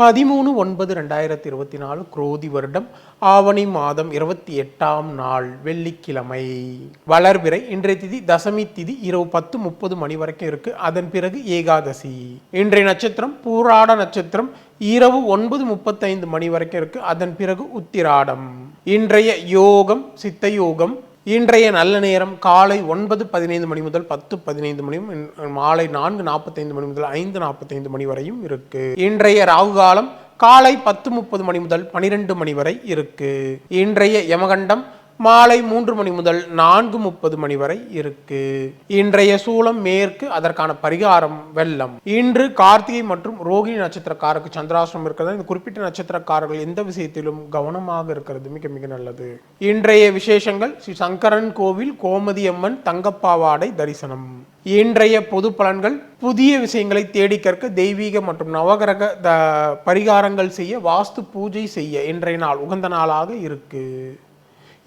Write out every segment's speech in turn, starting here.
பதிமூணு ஒன்பது ரெண்டாயிரத்தி இருபத்தி நாலு குரோதி வருடம் ஆவணி மாதம் இருபத்தி எட்டாம் நாள் வெள்ளிக்கிழமை. வளர்பிறை இன்றைய திதி தசமி திதி இரவு பத்து முப்பது மணி வரைக்கும் இருக்கு. அதன் பிறகு ஏகாதசி. இன்றைய நட்சத்திரம் பூராட நட்சத்திரம் இரவு ஒன்பது முப்பத்தைந்து மணி வரைக்கும் இருக்கு. அதன் பிறகு உத்திராடம். இன்றைய யோகம் சித்த யோகம் இன்றைய நல்ல நேரம் காலை ஒன்பது பதினைந்து மணி முதல் பத்து பதினைந்து மணியும் மாலை நான்கு நாற்பத்தைந்து மணி முதல் ஐந்து நாற்பத்தைந்து மணி வரையும் இருக்கு. இன்றைய ராகு காலம் காலை பத்து முப்பது மணி முதல் பனிரெண்டு மணி வரை இருக்கு. இன்றைய யமகண்டம் மாலை மூன்று மணி முதல் நான்கு முப்பது மணி வரை இருக்கு. இன்றைய சூலம் மேற்கு அதற்கான பரிகாரம் வெள்ளம். இன்று கார்த்திகை மற்றும் ரோகிணி நட்சத்திரக்காரருக்கு சந்திராசிரம் இருக்கிறது. இந்த குறிப்பிட்ட நட்சத்திரக்காரர்கள் எந்த விஷயத்திலும் கவனமாக இருக்கிறது. மிக மிக நல்லது. இன்றைய விசேஷங்கள் ஸ்ரீ சங்கரன் கோவில் கோமதி அம்மன் தங்கப்பாவாடை தரிசனம். இன்றைய பொது பலன்கள் புதிய விஷயங்களை தேடி கற்க தெய்வீக மற்றும் நவகிரக த பரிகாரங்கள் செய்ய வாஸ்து பூஜை செய்ய இன்றைய நாள் உகந்த நாளாக இருக்குது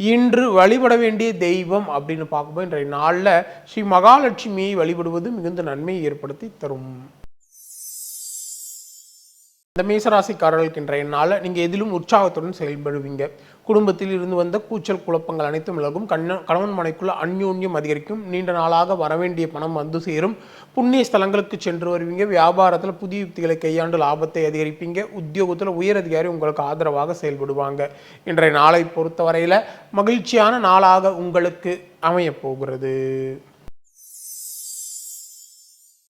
இன்று வழிபட வேண்டிய தெய்வம் அப்படின்னு பார்க்கும்போது இன்றைய நாளில் ஸ்ரீ மகாலட்சுமியை வழிபடுவது மிகுந்த நன்மையை ஏற்படுத்தி தரும். இந்த மேசராசிக்காரர்களுக்கு இன்றைய நாளில் நீங்கள் எதிலும் உற்சாகத்துடன் செயல்படுவீங்க. குடும்பத்தில் இருந்து வந்த கூச்சல் குழப்பங்கள் அனைத்தும் விலகும். கண்ண கணவன் மனைக்குள்ள அந்யோன்யம் அதிகரிக்கும். நீண்ட நாளாக வரவேண்டிய பணம் வந்து சேரும். புண்ணிய ஸ்தலங்களுக்கு சென்று வருவீங்க. வியாபாரத்தில் புதிய யுக்திகளை கையாண்டு லாபத்தை அதிகரிப்பீங்க. உத்தியோகத்தில் உயர் அதிகாரி உங்களுக்கு ஆதரவாக செயல்படுவாங்க. இன்றைய நாளை பொறுத்தவரையில் மகிழ்ச்சியான நாளாக உங்களுக்கு அமையப் போகிறது.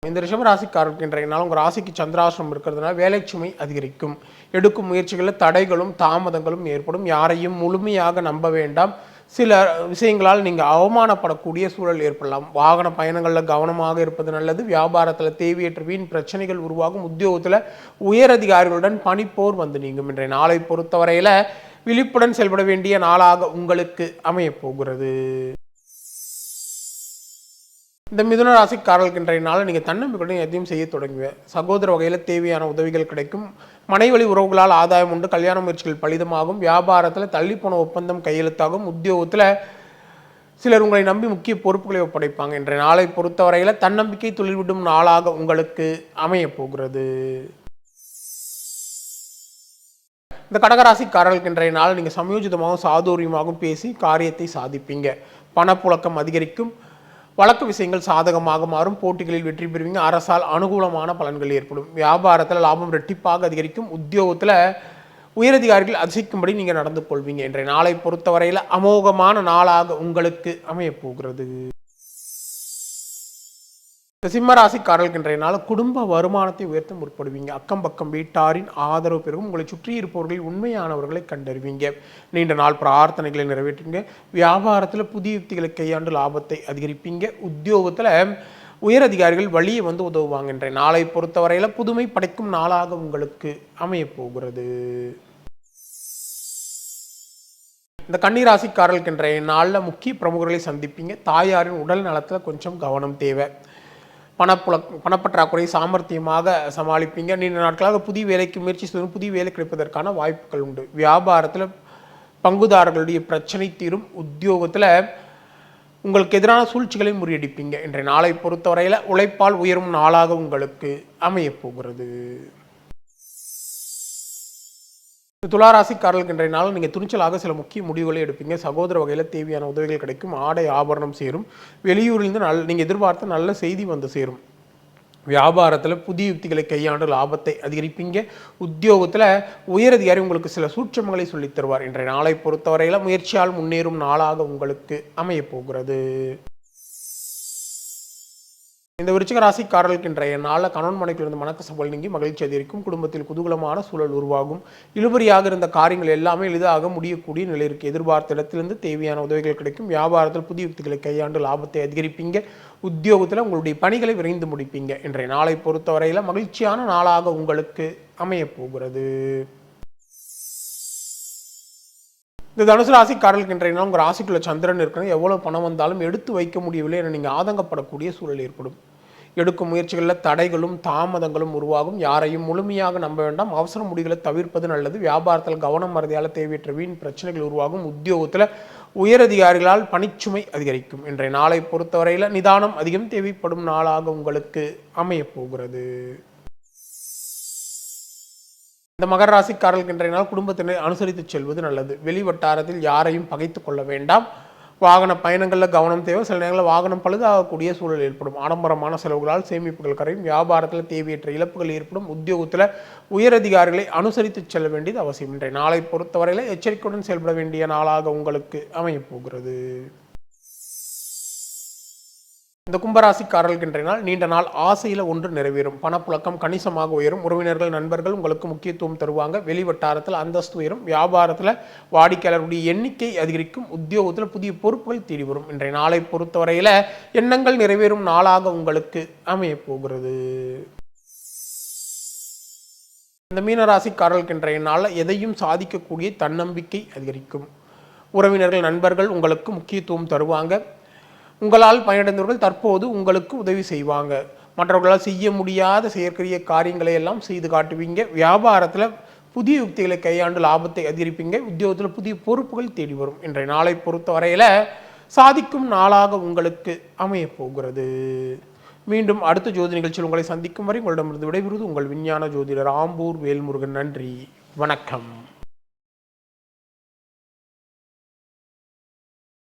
இந்த ரிஷப ராசிக்காரருக்கு இன்றைய நாள் உங்கள் ராசிக்கு சந்திராசிரம் இருக்கிறதுனால வேலைச்சுமை அதிகரிக்கும். எடுக்கும் முயற்சிகளில் தடைகளும் தாமதங்களும் ஏற்படும். யாரையும் முழுமையாக நம்ப வேண்டாம். சில விஷயங்களால் நீங்கள் அவமானப்படக்கூடிய சூழல் ஏற்படலாம். வாகன பயணங்களில் கவனமாக இருப்பது நல்லது. வியாபாரத்தில் தேவையற்ற வீண் பிரச்சனைகள் உருவாகும். உத்தியோகத்தில் உயர் அதிகாரிகளுடன் பணிப்போர் வந்து நீங்கும். இன்றைய நாளை பொறுத்தவரையில் விழிப்புடன் செயல்பட வேண்டிய நாளாக உங்களுக்கு அமையப் போகிறது. இந்த மிதுன ராசிக்காரர்களுக்கு நாள் நீங்கள் தன்னம்பிக்கையுடன் எதையும் செய்ய தொடங்குவேன் சகோதர வகையில் தேவையான உதவிகள் கிடைக்கும். மனைவழி உறவுகளால் ஆதாயம் உண்டு. கல்யாண முயற்சிகள் பலிதமாகும். வியாபாரத்தில் தள்ளிப்போன ஒப்பந்தம் கையெழுத்தாகும். உத்தியோகத்தில் சிலர் உங்களை நம்பி முக்கிய பொறுப்புகளை ஒப்படைப்பாங்க. இன்றைய நாளை பொறுத்தவரையில் தன்னம்பிக்கை தொழில்விடும் நாளாக உங்களுக்கு அமையப் போகிறது. இந்த கடகராசிக்காரர்களுக்கு இன்றைய நாள் நீங்கள் சமயோஜிதமாகவும் சாதுரியமாகவும் பேசி காரியத்தை சாதிப்பீங்க. பணப்புழக்கம் அதிகரிக்கும். வழக்கு விஷயங்கள் சாதகமாக மாறும். போட்டிகளில் வெற்றி பெறுவீங்க. அரசால் அனுகூலமான பலன்கள் ஏற்படும். வியாபாரத்தில் லாபம் ரெட்டிப்பாக அதிகரிக்கும். உத்தியோகத்தில் உயரதிகாரிகள் அதிசயிக்கும்படி நீங்கள் நடந்து கொள்வீங்க. இன்றைய நாளை பொறுத்தவரையில் அமோகமான நாளாக உங்களுக்கு அமையப் போகிறது இந்த சிம்மராசிக்காரர்கள் இன்றைய நாள் குடும்ப வருமானத்தை உயர்த்த முற்படுவீங்க. அக்கம் பக்கம் வீட்டாரின் ஆதரவு பெறும் உங்களை சுற்றி இருப்பவர்களில் உண்மையானவர்களை கண்டறிவீங்க. நீண்ட நாள் பிரார்த்தனைகளை நிறைவேற்றுங்க. வியாபாரத்தில் புதிய யுக்திகளை கையாண்டு லாபத்தை அதிகரிப்பீங்க. உத்தியோகத்தில் உயர் அதிகாரிகள் வழியை வந்து உதவுவாங்க இன்றைய நாளை பொறுத்தவரையில் புதுமை படைக்கும் நாளாக உங்களுக்கு அமையப்போகிறது இந்த கன்னிராசிக்காரர்களுக்கு இன்றைய நாளில் முக்கிய பிரமுகர்களை சந்திப்பீங்க. தாயாரின் உடல் நலத்தில் கொஞ்சம் கவனம் தேவை. பணப்புல பணப்பற்றாக்குறை சாமர்த்தியமாக சமாளிப்பீங்க. நீண்ட நாட்களாக புதிய வேலைக்கு முயற்சி செய்யும் புதிய வேலை கிடைப்பதற்கான வாய்ப்புகள் உண்டு. வியாபாரத்தில் பங்குதாரர்களுடைய பிரச்சனை தீரும். உத்தியோகத்தில் உங்களுக்கு எதிரான சூழ்ச்சிகளை முறியடிப்பீங்க. இன்றைய நாளை பொறுத்தவரையில் உழைப்பால் உயரும் நாளாக உங்களுக்கு அமையப் போகிறது துளாராசிக்காரர்களுக்கு இன்றைய நாள் நீங்கள் துணிச்சலாக சில முக்கிய முடிவுகளை எடுப்பீங்க. சகோதர வகையில் தேவையான உதவிகள் கிடைக்கும். ஆடை ஆபரணம் சேரும். வெளியூரிலிருந்து நல் நீங்கள் எதிர்பார்த்த நல்ல செய்தி வந்து சேரும். வியாபாரத்தில் புதிய யுக்திகளை கையாண்டு லாபத்தை அதிகரிப்பீங்க. உத்தியோகத்தில் உயரதிகாரி உங்களுக்கு சில சூட்சமங்களை சொல்லித் தருவார். இன்றைய நாளை பொறுத்தவரையில் முயற்சியால் முன்னேறும் நாளாக உங்களுக்கு அமையப் போகிறது. இந்த விருச்சிக ராசிக்காரர்களுக்கு இன்றைய நாளில் கணவன் மனைவிலிருந்து மனக்கசபல் நீங்கி மகிழ்ச்சி அதிகரிக்கும். குடும்பத்தில் குதூகலமான சூழல் உருவாகும். இழுபறியாக இருந்த காரியங்கள் எல்லாமே எளிதாக முடியக்கூடிய நிலை இருக்கு. எதிர்பார்த்த இடத்திலிருந்து தேவையான உதவிகள் கிடைக்கும். வியாபாரத்தில் புதிய யுக்திகளை கையாண்டு லாபத்தை அதிகரிப்பீங்க. உத்தியோகத்தில் உங்களுடைய பணிகளை விரைந்து முடிப்பீங்க. இன்றைய நாளை பொறுத்தவரையில் மகிழ்ச்சியான நாளாக உங்களுக்கு அமையப் போகிறது. இந்த தனுசு ராசி இன்றைய உங்கள் ராசிக்குள்ள சந்திரன் இருக்கணும் எவ்வளோ பணம் வந்தாலும் எடுத்து வைக்க முடியவில்லை என நீங்கள் ஆதங்கப்படக்கூடிய சூழல் ஏற்படும். எடுக்கும் முயற்சிகளில் தடைகளும் தாமதங்களும் உருவாகும். யாரையும் முழுமையாக நம்ப வேண்டாம். அவசர முடிவுகளை தவிர்ப்பது நல்லது. வியாபாரத்தில் கவனம் மறதியால் தேவையற்ற வீண் பிரச்சனைகள் உருவாகும். உத்தியோகத்தில் உயரதிகாரிகளால் பணிச்சுமை அதிகரிக்கும். இன்றைய நாளை பொறுத்தவரையில் நிதானம் அதிகம் தேவைப்படும் நாளாக உங்களுக்கு அமையப் போகிறது. இந்த மகர ராசிக்காரர்களுக்கு இன்றைய நாள் குடும்பத்தினை அனுசரித்து செல்வது நல்லது. வெளி வட்டாரத்தில் யாரையும் பகைத்து கொள்ள வேண்டாம். வாகன பயணங்களில் கவனம் தேவை. சில நேரங்களில் வாகனம் பழுதாகக்கூடிய சூழல் ஏற்படும். ஆடம்பரமான செலவுகளால் சேமிப்புகள் கரையும். வியாபாரத்தில் தேவையற்ற இழப்புகள் ஏற்படும். உத்தியோகத்தில் உயரதிகாரிகளை அனுசரித்து செல்ல வேண்டியது அவசியம். இன்றைய நாளை பொறுத்தவரையில் எச்சரிக்கையுடன் செயல்பட வேண்டிய நாளாக உங்களுக்கு அமையப் போகிறது. இந்த கும்பராசிக்காரர்களுக்கு இன்றைய நாள் நீண்ட நாள் ஆசையில் ஒன்று நிறைவேறும். பணப்புழக்கம் கணிசமாக உயரும். உறவினர்கள் நண்பர்கள் உங்களுக்கு முக்கியத்துவம் தருவாங்க. வெளிவட்டாரத்தில் அந்தஸ்து உயரும். வியாபாரத்தில் வாடிக்கையாளருடைய எண்ணிக்கை அதிகரிக்கும். உத்தியோகத்தில் புதிய பொறுப்புகள் தேடி வரும் இன்றைய நாளை பொறுத்தவரையில் எண்ணங்கள் நிறைவேறும். நாளாக உங்களுக்கு அமையப் போகிறது. இந்த மீனராசிக்காரர்களுக்கு இன்றைய நாளில் எதையும் சாதிக்கக்கூடிய தன்னம்பிக்கை அதிகரிக்கும். உறவினர்கள் நண்பர்கள் உங்களுக்கு முக்கியத்துவம் தருவாங்க. உங்களால் பயனடைந்தவர்கள் தற்போது உங்களுக்கு உதவி செய்வாங்க. மற்றவர்களால் செய்ய முடியாத செயற்கரிய காரியங்களை எல்லாம் செய்து காட்டுவீங்க. வியாபாரத்தில் புதிய யுக்திகளை கையாண்டு லாபத்தை அதிகரிப்பீங்க. உத்தியோகத்தில் புதிய பொறுப்புகள் தேடி வரும். இன்றைய நாளை பொறுத்த வரையில் சாதிக்கும் நாளாக உங்களுக்கு அமையப் போகிறது. மீண்டும் அடுத்த ஜோதி நிகழ்ச்சியில் உங்களை சந்திக்கும் வரை உங்களிடமிருந்து விடைபெறுவது உங்கள் விஞ்ஞான ஜோதிடர் ஆம்பூர் வேல்முருகன். நன்றி. வணக்கம்.